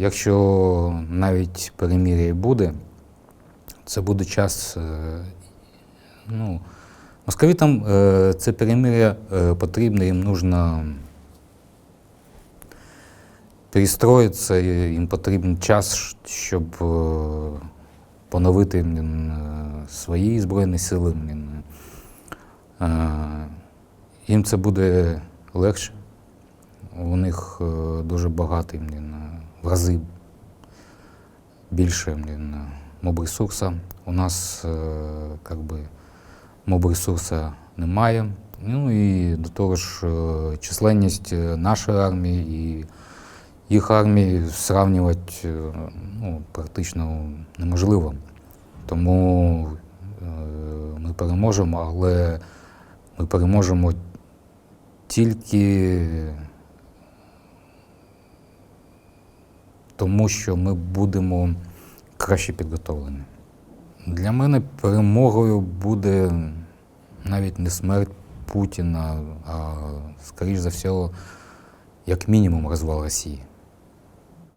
якщо навіть перемір'я буде, це буде час. е, Ну, московитам е, це перемир'я е, потрібно, їм нужно перестроїтися, їм потрібен час, щоб поновити свої Збройні сили. Їм це буде легше. У них дуже е, в рази більше блін, моб-ресурсу. У нас е, как би, моб-ресурсу немає. Ну і до того ж, е, численність е, нашої армії і їх армії зрівнювати е, ну, практично неможливо. Тому ми переможемо, але ми переможемо тільки тому, що ми будемо краще підготовлені. Для мене перемогою буде навіть не смерть Путіна, а, скоріш за все, як мінімум розвал Росії.